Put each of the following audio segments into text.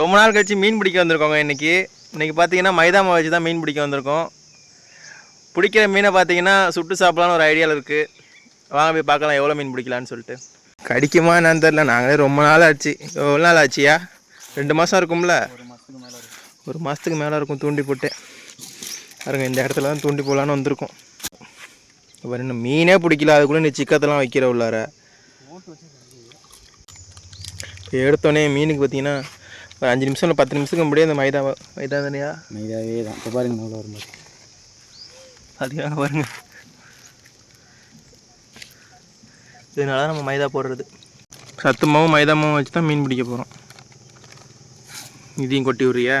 ரொம்ப நாள் கழித்து மீன் பிடிக்க வந்திருக்கோங்க இன்றைக்கி இன்னைக்கு பார்த்தீங்கன்னா மைதா மாவு வச்சு தான் மீன் பிடிக்க வந்திருக்கோம். பிடிக்கிற மீனை பார்த்தீங்கன்னா சுட்டு சாப்பிடலான்னு ஒரு ஐடியாவில் இருக்குது வாங்க போய் பார்க்கலாம் எவ்வளோ மீன் பிடிக்கலான்னு சொல்லிட்டு. கடிக்குமா என்னன்னு தெரில நாங்களே ரொம்ப நாள் ஆச்சு. எவ்வளோ நாள் ஆச்சியா? ரெண்டு மாதம் இருக்கும்ல? ஒரு மாதத்துக்கு மேலே இருக்கும் தூண்டி போட்டு. பாருங்க இந்த இடத்துல தான் தூண்டி போடலான்னு வந்திருக்கோம். பாரு இன்னும் மீனே பிடிக்கல அதுக்குள்ளே நீ சிக்கத்தெல்லாம் வைக்கிற உள்ளார. எடுத்தோடனே மீனுக்கு பார்த்தீங்கன்னா ஒரு அஞ்சு நிமிஷம் இல்லை பத்து நிமிஷத்துக்கு முடியாது அந்த மைதா மைதா தானையா? மைதாவே தான் இப்போ பாருங்க நல்லா வரும்போது அதுக்காக பாருங்க. இதனால தான் நம்ம மைதா போடுறது. சத்து மாவும் மைதா மாவும் வச்சு தான் மீன் பிடிக்க போகிறோம் இதையும் கொட்டி விட்றியா?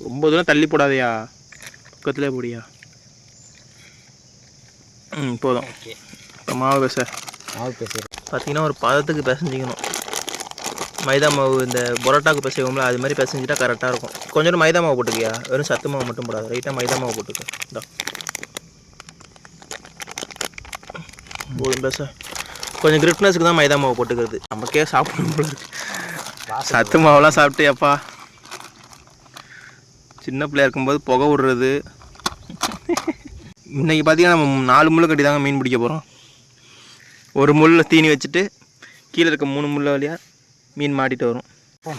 ரொம்ப தூரம் தள்ளி போடாதயா. பக்கத்துலேயே போடியா? ம் போதும். மாவு பேச. மாவு பேசுகிறேன் பார்த்தீங்கன்னா ஒரு பதத்துக்கு பிசைஞ்சிக்கணும் மைதா மாவு இந்த பரோட்டாக்கு பிசைவோம்ல அது மாதிரி பிசைஞ்சிட்டா கரெக்டாக இருக்கும். கொஞ்சம் மைதா மாவு போட்டுக்கியா? வெறும் சத்து மாவு மட்டும் போடாது. ரைட்டாக மைதா மாவு போட்டுக்க. இந்தா. போதும் பேச. கொஞ்சம் கிரிப்னஸ்க்கு தான் மைதா மாவு போட்டுக்கிறது. நமக்கே சாப்பிடணும் போல சத்து மாவுலாம் சாப்பிட்டு எப்பா சின்ன பிள்ளையா இருக்கும்போது புகை விடுறது. இன்னைக்கு பார்த்தீங்கன்னா நம்ம நாலு முள்ளு கட்டி தாங்க மீன் பிடிக்க போகிறோம் ஒரு முள்ளில் தீனி வச்சுட்டு கீழே இருக்க மூணு முள்ள வழியாக மீன் மாட்டிட்டு வரும்.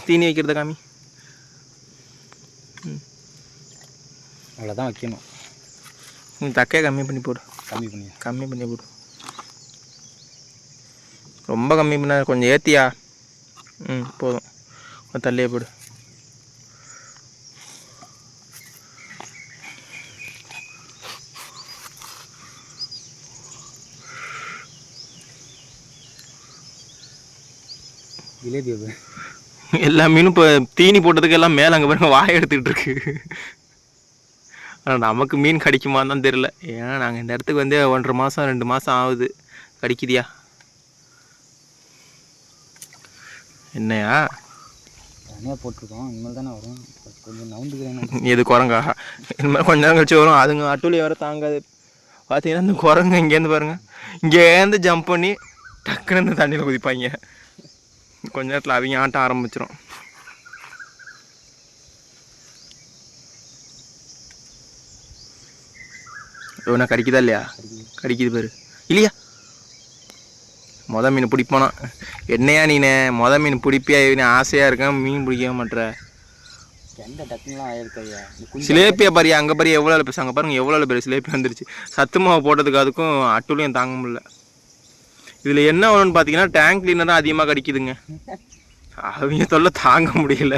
தீனி வைக்கிறத காமி. அவ்வளோதான் வைக்கணும். நீ தக்கையை கம்மி பண்ணி போடு. கம்மி பண்ணி கம்மி பண்ணி போடு. ரொம்ப கம்மி பண்ண கொஞ்சம் ஏற்றியா ம் போதும். கொஞ்சம் தள்ளியே போடு. ஜிலேபி எல்லா மீனும் இப்போ தீனி போட்டதுக்கு எல்லாம் மேலே அங்கே பாருங்க வாயை எடுத்துக்கிட்டு இருக்கு. ஆனால் நமக்கு மீன் கிடைக்குமான்னு தான் தெரில ஏன்னா நாங்கள் இந்த இடத்துக்கு வந்து ஒன்றரை மாதம் ரெண்டு மாதம் ஆகுது. கிடைக்குதியா? என்னையா? தனியாக போட்டிருக்கோம். இனிமேல் தானே வரும். கொஞ்சம் நவுந்துக்கிறேன் இது குரங்கா? இனிமேல் கொஞ்ச நேரம் கழிச்சு வரும். அதுங்க அட்டுலி வர தாங்காது. பார்த்தீங்கன்னா இந்த குரங்கு இங்கேருந்து பாருங்க. இங்கேருந்து ஜம்ப் பண்ணி டக்குன்னு இந்த தண்ணியில் குதிப்பாங்க. கொஞ்ச நேரத்தில் அவங்க ஆட்டம் ஆரம்பிச்சிடும் இவனை கடிக்குதா இல்லையா? கடிக்குது பாரு. இல்லையா? மொத மீன் பிடிப்பானா? என்னையா நீனே? மொத மீன் பிடிப்பியா? நீ ஆசையாக இருக்கேன் மீன் பிடிக்க குஞ்சு சிலேப்பியா பாரியா அங்கே பாரு எவ்வளோ பேச அங்கே பாருங்க எவ்வளோ பேர் சிலேப்பி வந்துருச்சு. சத்து மாவு போட்டதுக்கு அதுக்கும் அட்டுலையும் தாங்க முடியல. இதில் என்ன வரும்னு பார்த்தீங்கன்னா டேங்க் கிளீனர் தான் அதிகமாக கடிக்குதுங்க. அவங்க தொல்லை தாங்க முடியல.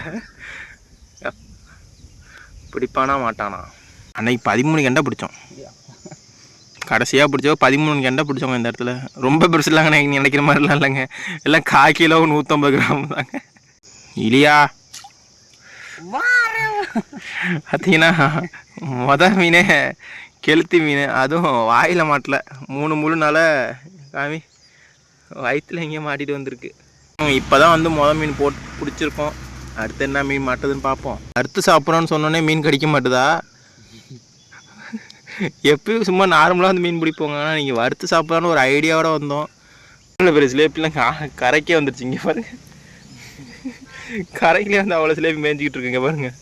பிடிப்பானா மாட்டானா? அன்னைக்கு பதிமூணு கெண்டை பிடிச்சோம். கடைசியாக பிடிச்சோ பதிமூணு கெண்டை பிடிச்சோங்க இந்த இடத்துல. ரொம்ப பெருசு இல்லைங்க நினைக்கிற மாதிரிலாம் இல்லைங்க. எல்லாம் கால் கிலோ நூற்றம்பது கிராம் தாங்க. இல்லையா பார்த்தீங்கன்னா மொத மீனே கெளுத்தி மீன். அதுவும் வாயில் மாட்டல. மூணு முழுனால காமி வயிற்றுல எங்கேயும் மாட்டிட்டு வந்திருக்கு. இப்போ தான் வந்து முத மீன் போட்டு பிடிச்சிருக்கோம். அடுத்து என்ன மீன் மாட்டுதுன்னு பார்ப்போம். அடுத்து சாப்பிட்றோன்னு சொன்னோன்னே மீன் கடிக்க மாட்டுதா? எப்பயும் சும்மா நார்மலாக வந்து மீன் பிடிப்போங்க. ஆனால் நீங்கள் வறுத்து சாப்பிட்லான்னு ஒரு ஐடியாவோட வந்தோம். இல்லை பெரிய சிலேப்பிலாம் கரைக்கே வந்துருச்சு. இங்கே பாருங்க. கரைக்கிலே வந்து அவ்வளோ சிலேபி மேய்ஞ்சிக்கிட்டு இருக்குங்க பாருங்கள்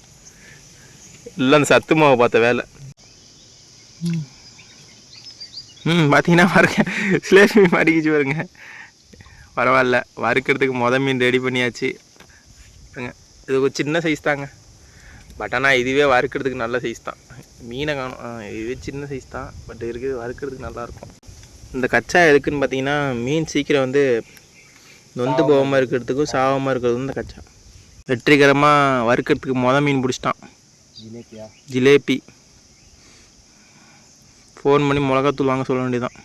எல்லாம் அந்த சத்து மாவை பார்த்த வேலை. ம் பார்த்தீங்கன்னா பாருங்க. சிலேபி மாட்டிக்கிச்சு பாருங்க. பரவாயில்ல. வறுக்கிறதுக்கு மொத மீன் ரெடி பண்ணியாச்சு. இது ஒரு சின்ன சைஸ் தாங்க. பட் ஆனால் இதுவே வறுக்கிறதுக்கு நல்ல சைஸ் தான். மீனை காணும். இதுவே சின்ன சைஸ் தான். பட் இருக்குது வறுக்கிறதுக்கு நல்லாயிருக்கும் இந்த கச்சா எதுக்குன்னு பார்த்தீங்கன்னா மீன் சீக்கிரம் வந்து நொந்து போகாமல் இருக்கிறதுக்கும் சாகாமல் இருக்கிறதுக்கும் இந்த கச்சா. வெற்றிகரமாக வறுக்கிறதுக்கு மொத மீன் பிடிச்சிட்டான். ஜிலேபியா? ஜிலேபி. ஃபோன் பண்ணி மிளகாத்தூள் வாங்க சொல்ல வேண்டியதான்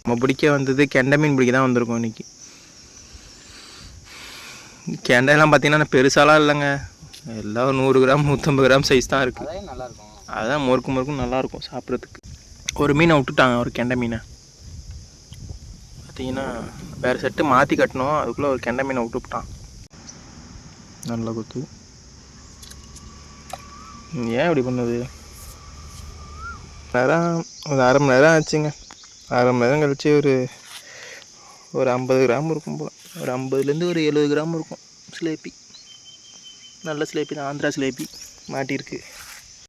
நம்ம பிடிக்க வந்தது கெண்டை மீன் பிடிக்க தான் வந்திருக்கோம் இன்னைக்கு. கெண்டையெல்லாம் பார்த்தீங்கன்னா பெருசாலாம் இல்லைங்க. எல்லாம் நூறு கிராம் நூற்றம்பது கிராம் சைஸ் தான் இருக்குது அதே நல்லா இருக்கும் அதான் முறுக்கு முறுக்கும் நல்லாயிருக்கும் சாப்பிட்றதுக்கு. ஒரு மீனை விட்டுட்டாங்க ஒரு கெண்டை மீனை. பார்த்தீங்கன்னா வேறு செட்டு மாற்றி கட்டணும். அதுக்குள்ளே ஒரு கெண்டை மீனை விட்டுவிட்டான் நல்ல குத்து. ஏன் இப்படி பண்ணுது? நேரம் ஒரு அரை மணி நேரம் ஆச்சுங்க. அரை மணி நேரம் கழிச்சு ஒரு ஒரு ஐம்பது கிராம் இருக்கும் போல். ஒரு ஐம்பதுலேருந்து ஒரு எழுபது கிராம் இருக்கும். சிலேபி. நல்ல சிலேபி தான் ஆந்திரா சிலேபி மாட்டியிருக்கு.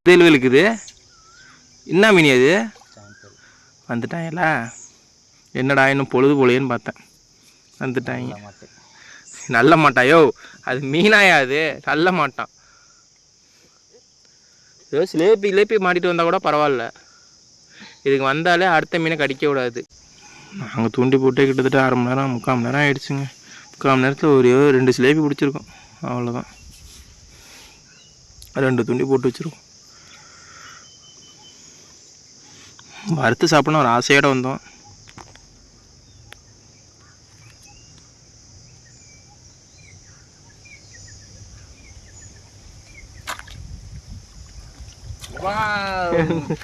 வேல் இருக்குது என்ன மீன் அது? வந்துட்டாங்களா என்னடா இன்னும் பொழுது போலையேன்னு பார்த்தேன். வந்துட்டாங்க. மாட்டேன் நல்ல மாட்டாயோ? அது மீனாயா அது? நல்ல மாட்டான். ஏதோ சிலேபி கிலேபி மாட்டிட்டு வந்தால் கூட பரவாயில்ல. இதுக்கு வந்தாலே அடுத்த மீனை கடிக்க விடாது நாங்கள் தூண்டி போட்டு கிட்டத்தட்ட அரை மணி நேரம் முக்கால் மணி நேரம் ஆகிடுச்சுங்க முக்கால் மணி நேரத்தில் ஒரே ஒரு ரெண்டு சிலேபி பிடிச்சிருக்கோம். அவ்வளோதான் ரெண்டு துண்டி போட்டு வச்சுருக்கோம். வறுத்து சாப்பிடணும் ஒரு ஆசையோட வந்தோம்.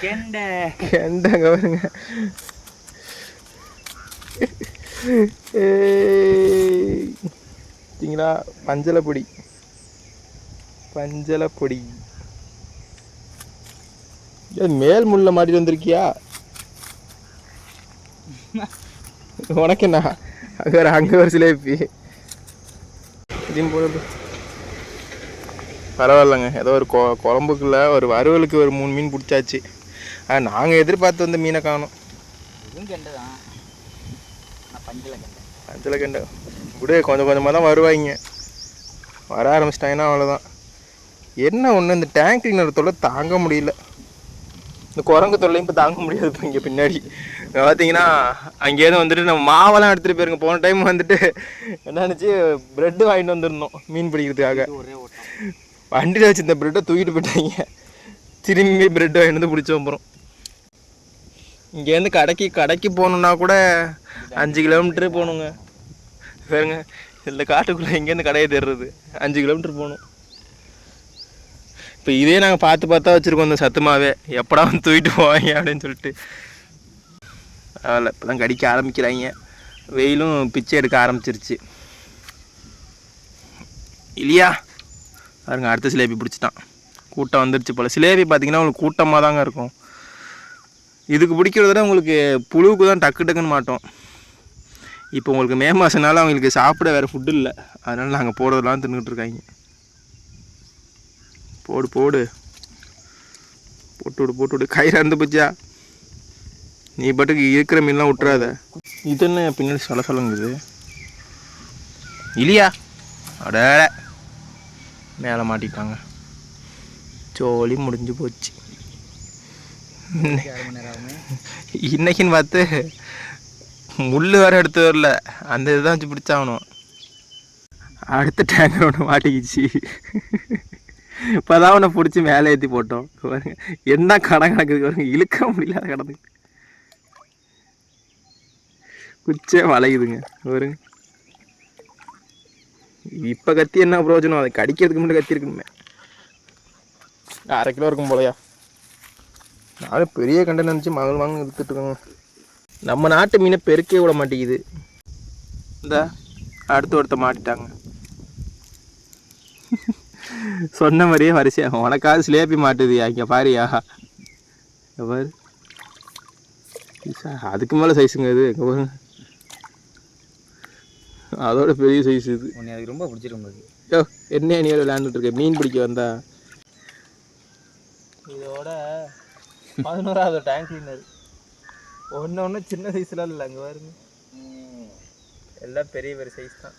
கெண்டை. கெண்டாங்க பாருங்க. பார்த்தீங்களா? பஞ்சலை பொடி பஞ்சலை பொடி மேல் முள்ள மாட்டிட்டு வந்திருக்கியா? உனக்கு என்ன அங்கே ஒரு அங்கே ஒரு சிலேபி இதையும் போடுது பரவாயில்லைங்க. ஏதோ ஒரு கொ குழம்புக்குள்ள ஒரு வறுவலுக்கு ஒரு மூணு மீன் பிடிச்சாச்சு. நாங்கள் எதிர்பார்த்து வந்த மீனை காணோம். இதுவும் கெண்டை தான். பஞ்சில் கெண்டை. அஞ்சல கண்டு. விடு கொஞ்சம் கொஞ்சமாக தான் வருவாங்க வர ஆரம்பிச்சிட்டாங்கன்னா அவ்வளோதான் என்ன ஒன்று இந்த டேங்க் கிளீனர் தொல்லை தாங்க முடியல. இந்த குரங்கு தொல்லையும் இப்போ தாங்க முடியாது இப்போ இங்கே பின்னாடி. பார்த்தீங்கன்னா அங்கேயிருந்து வந்துட்டு நம்ம மாவெல்லாம் எடுத்துகிட்டு போயிருங்க. போன டைம் வந்துட்டு என்னன்னுச்சு ப்ரெட்டு வாங்கிட்டு வந்திருந்தோம் மீன் பிடிக்கிறதுக்காக. வண்டியில் வச்சு இந்த ப்ரெட்டை தூக்கிட்டு போயிட்டாங்க திரும்பி ப்ரெட் வாங்கிட்டு வந்து பிடிச்ச அப்புறம் இங்கேருந்து கடைக்கு கடைக்கு போகணுன்னா கூட அஞ்சு கிலோமீட்ரு போகணுங்க. பாருங்க இந்த காட்டுக்குள்ளே இங்கேருந்து கடையை தேடுறது. அஞ்சு கிலோமீட்டர் போகணும். இப்போ இதே நாங்கள் பார்த்து பார்த்தா வச்சுருக்கோம் இந்த சத்துமாவே எப்படா வந்து தூக்கிட்டு போவாங்க அப்படின்னு சொல்லிட்டு. அதில் இப்போ தான் கடிக்க ஆரம்பிக்கிறாங்க. வெயிலும் பிச்சை எடுக்க ஆரம்பிச்சிருச்சு. இல்லையா பாருங்க அடுத்த சிலேபி பிடிச்சிட்டான். கூட்டம் வந்துருச்சு போல். சிலேபி பார்த்தீங்கன்னா உங்களுக்கு கூட்டமாக தாங்க இருக்கும். இதுக்கு பிடிக்கிறத உங்களுக்கு புழுவுக்கு தான் டக்கு டக்குன்னு மாட்டோம். இப்போ உங்களுக்கு மே மாதனால அவங்களுக்கு சாப்பிட வேறு ஃபுட்டு இல்லை. அதனால் நாங்கள் போடுறதெல்லாம் தின்னுட்டு இருக்காங்க. போடு போடு. போட்டு விடு போட்டு விடு கயிறு இறந்து போச்சா? நீ பாட்டுக்கு இருக்கிற மீன்லாம் விட்டுறாத இது என்ன பின்னாடி சொல்ல சொல்லுங்குது இல்லையா அட மேலே மாட்டிட்டாங்க. ஜோலி முடிஞ்சு போச்சு. இன்னைக்குன்னு பார்த்து முள் வேற எடுத்து வரல. அந்த இதுதான் வச்சு பிடிச்சாகணும். அடுத்த டேங்கர் ஒன்று மாட்டிக்கிச்சு. இப்போதான் உன்னை பிடிச்சி மேலே ஏற்றி போட்டோம். பாருங்க. என்ன கடை கிடக்குது பாருங்க. இழுக்க முடியல கிடந்து. குச்சே வளையுதுங்க. பாருங்க. இப்போ கத்தி என்ன பிரயோஜனம்? அதை கடிக்கிறதுக்கு முன்னாடி கத்தி இருக்கணுமே. அரை கிலோ இருக்கும் போலயா? நானும் பெரிய கண்டை நினச்சி மகள் வாங்க எடுத்துட்டு இருக்கோங்க. நம்ம நாட்டு மீனை பெருக்கே விட மாட்டேங்குது. இந்த அடுத்து ஒருத்த மாட்டிட்டாங்க. சொன்ன மாதிரியே வரிசையாக உனக்காவது சிலேபி மாட்டுது இங்கே பாரியா. பாரு. அதுக்கு மேலே சைஸுங்க இது இங்க பாருங்க அதோட பெரிய சைஸ் இது. உன்னை அதுக்கு ரொம்ப உங்களுக்கு. யோ என்ன நீ விளையாண்டுட்டு இருக்க? மீன் பிடிக்க வந்தா? இதோட பதினோராவது டேங்க் கிளீனர் ஒன்று ஒன்று சின்ன சைஸ்லாம் இல்லை அங்கே பாருங்க. எல்லாம் பெரிய பெரிய சைஸ் தான்.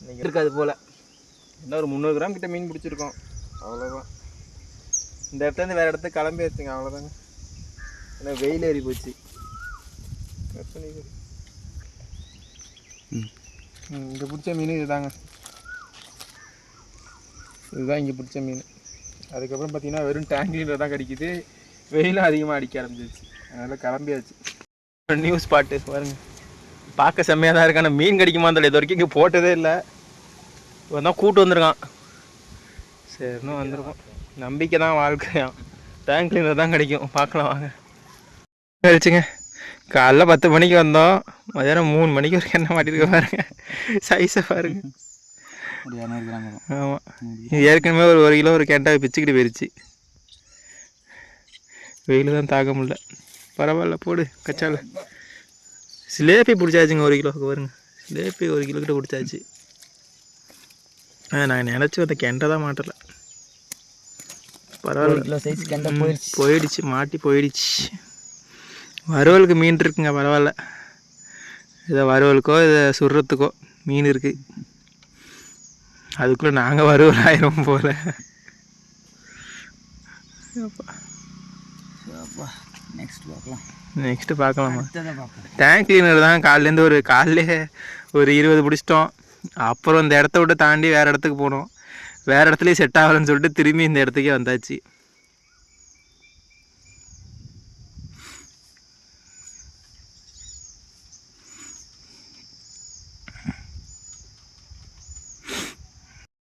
இன்னைக்கு இருக்காது போல். இன்னும் ஒரு முந்நூறு கிராம் கிட்ட மீன் பிடிச்சிருக்கோம். அவ்வளோதான் இந்த இடத்துல இருந்து வேறு இடத்துக்கு கிளம்பி வச்சுங்க அவ்வளோதாங்க ஏன்னா வெயில் ஏறி போச்சு. இங்கே பிடிச்ச மீன் இதுதாங்க. இதுதான் இங்கே பிடிச்ச மீன். அதுக்கப்புறம் பார்த்தீங்கன்னா வெறும் டேங்கில் தான் கிடைக்குது. வெயிலும் அதிகமாக அடிக்க ஆரம்பிச்சிருச்சு. அதனால் கிளம்பியாச்சு. நியூஸ் ஸ்பாட்டு பாருங்க. பார்க்க செம்மையாக தான் இருக்கு. ஆனால் மீன் கிடைக்குமா தெரியல இது வரைக்கும் இங்கே போட்டதே இல்லை. இவன் தான் கூட்டு வந்திருக்கான். சரின்னு வந்திருக்கோம். நம்பிக்கை தான் வாழ்க்கையான் டேங்க் கிளீனர் தான் கிடைக்கும். பார்க்கலாம் வாங்க. கழிச்சுங்க. காலைல பத்து மணிக்கு வந்தோம். மதியானம் மூணு மணிக்கு வரைக்கும் என்ன மாட்டிருக்க பாருங்க. சைஸை பாருங்க. ஒரு இரநூறு கிராம் ஆமாம் இது ஏற்கனவே ஒரு ஒரு கிலோ ஒரு கேட்டாவை பிச்சுக்கிட்டு போயிருச்சு. வெயில் தான் தாக்க முடியல. பரவாயில்ல போடு கச்சால. சிலேபி பிடிச்சாச்சுங்க ஒரு கிலோ பாருங்க. சிலேபி ஒரு கிலோ கிட்ட குடிச்சாச்சு ஆ நான் நினச்சி அந்த கெண்டை தான் மாட்டலை. பரவாயில்ல. கிலோ சைஸ் கெண்டை போயிடுச்சு போயிடுச்சு மாட்டி போயிடுச்சு. வறுவலுக்கு மீன் இருக்குங்க பரவாயில்ல. இதை வறுவலுக்கோ இதை சுடுறதுக்கோ மீன் இருக்குது அதுக்குள்ளே நாங்கள் வறுவல் ஆயிரும் போல. நெக்ஸ்ட் பார்க்கலாம். டேங்க் கிளீனர் தான் காலையிலேருந்து ஒரு காலையிலே ஒரு இருபது பிடிச்சிட்டோம். அப்புறம் இந்த இடத்த விட்டு தாண்டி வேறு இடத்துக்கு போனோம். வேறு இடத்துலயே செட் ஆகலைன்னு சொல்லிட்டு திரும்பி இந்த இடத்துக்கே வந்தாச்சு.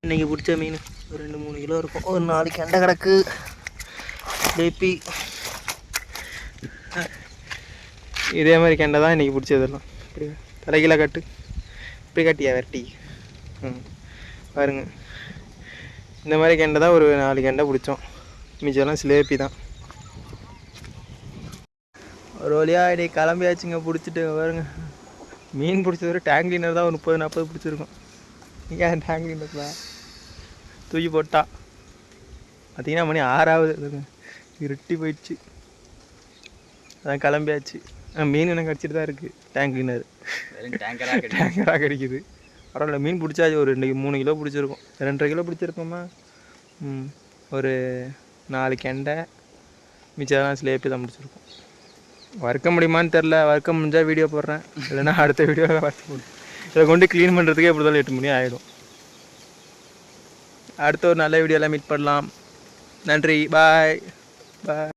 இன்றைக்கி பிடிச்ச மீன் ஒரு ரெண்டு மூணு கிலோ இருக்கும். ஒரு நாலு கெண்டை கிடக்கு டேப்பி இதே மாதிரி கெண்டை தான் இன்றைக்கி பிடிச்சதெல்லாம். இப்படி தலைகீழ கட்டு. இப்படி கட்டியா வெரட்டி. ம். பாருங்க. இந்த மாதிரி கெண்டை தான் ஒரு நாலு கெண்டை பிடிச்சோம். மிச்சம்லாம் சிலேபி தான். ஒரு வழியாக இன்னைக்கு கிளம்பியாச்சுங்க பிடிச்சிட்டு பாருங்க. மீன் பிடிச்சது ஒரு டேங்க் கிளீனர் தான் ஒரு முப்பது நாற்பது பிடிச்சிருக்கோம். ஏன் டேங்க் கிளீனர் தான் தூக்கி போட்டா. பார்த்தீங்கன்னா மணி ஆறாவது. இருட்டி போயிடுச்சு. அதான் கிளம்பியாச்சு. மீன் எனக்கு கிடச்சிட்டு தான் இருக்குது டேங்க் வெறும் டேங்கராக கிடைக்குது. பரவாயில்ல மீன் பிடிச்சாச்சு ஒரு ரெண்டு மூணு கிலோ பிடிச்சிருக்கோம். ரெண்டரை கிலோ பிடிச்சிருக்கோமா? ம் ஒரு நாலு கெண்டை. மிச்சம் ஸ்லேப்பி தான் பிடிச்சிருக்கோம் வறுக்க முடியுமான்னு தெரில வறுக்க முடிஞ்சால் வீடியோ போடுறேன். இல்லைன்னா அடுத்த வீடியோவில் வறுத்து போடுறேன் இதை கொண்டு க்ளீன் பண்ணுறதுக்கே எப்படி தான் எட்டு மணி ஆகிடும் அடுத்த ஒரு நல்ல வீடியோவில் மீட் பண்ணலாம். நன்றி. பாய் பாய்